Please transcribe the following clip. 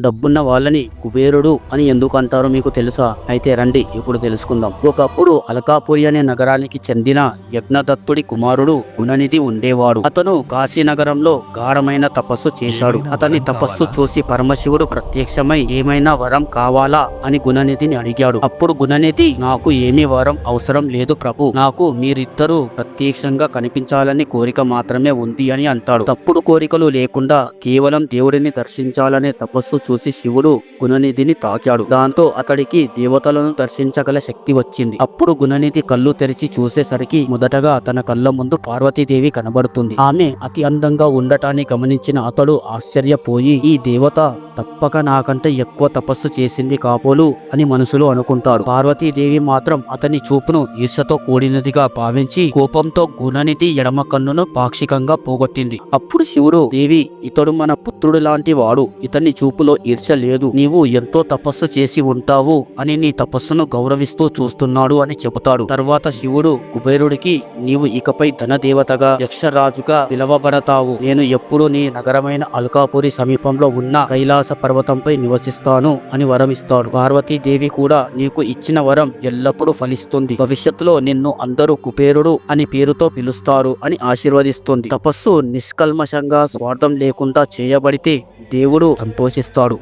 డబ్బున్న వాళ్ళని కుబేరుడు అని ఎందుకు అంటారో మీకు తెలుసా? అయితే రండి ఇప్పుడు తెలుసుకుందాం. ఒకప్పుడు అలకాపురి అనే నగరానికి చెందిన యజ్ఞదత్తుడి కుమారుడు గుణనిధి ఉండేవాడు. అతను కాశీ నగరంలో గాఢమైన తపస్సు చేశాడు. అతని తపస్సు చూసి పరమశివుడు ప్రత్యక్షమై ఏమైనా వరం కావాలా? అని గుణనిధిని అడిగాడు. అప్పుడు గుణనిధి నాకు ఏమీ వరం అవసరం లేదు ప్రభు. నాకు మీరిద్దరూ ప్రత్యక్షంగా కనిపించాలని కోరిక మాత్రమే ఉంది అని అంటాడు. తప్పుడు కోరికలు లేకుండా కేవలం దేవుడిని దర్శించాలనే తపస్సు చూసి శివుడు గుణనిధిని తాకాడు. దాంతో అతడికి దేవతలను దర్శించగల శక్తి వచ్చింది. అప్పుడు గుణనిధి కళ్ళు తెరిచి చూసేసరికి మొదటగా తన కళ్ళ ముందు పార్వతీదేవి కనబడుతుంది. ఆమె అతి అందంగా ఉండటాన్ని గమనించిన అతడు ఆశ్చర్యపోయి ఈ దేవత తప్పక నాకంటే ఎక్కువ తపస్సు చేసింది కాపోలు అని మనసులో అనుకుంటాడు. పార్వతీదేవి మాత్రం అతని చూపును ఈర్షతో కూడినదిగా భావించి కోపంతో గుణనిధి ఎడమ కన్నును పాక్షికంగా పోగొట్టింది. అప్పుడు శివుడు దేవి ఇతడు మన పుత్రుడు లాంటి వాడు. ఇతని చూపులో ఈర్ష లేదు నీవు ఎంతో తపస్సు చేసి ఉంటావు అని నీ తపస్సును గౌరవిస్తూ చూస్తున్నాడు అని చెబుతాడు. తర్వాత శివుడు కుబేరుడికి నీవు ఇకపై ధనదేవతగా యక్షరాజుగా పిలవబడతావు. నేను ఎప్పుడు నీ నగరమైన అల్కాపురి సమీపంలో ఉన్న కైలాస పర్వతంపై నివసిస్తాను అని వరమిస్తాడు. పార్వతీదేవి కూడా నీకు ఇచ్చిన వరం ఎల్లప్పుడూ ఫలిస్తుంది. భవిష్యత్తులో నిన్ను అందరూ కుబేరుడు అని పేరుతో పిలుస్తారు అని ఆశీర్వదిస్తుంది. తపస్సు నిష్కల్మషంగా స్వార్థం లేకుండా చేయబడితే దేవుడు సంతోషిస్తాడు.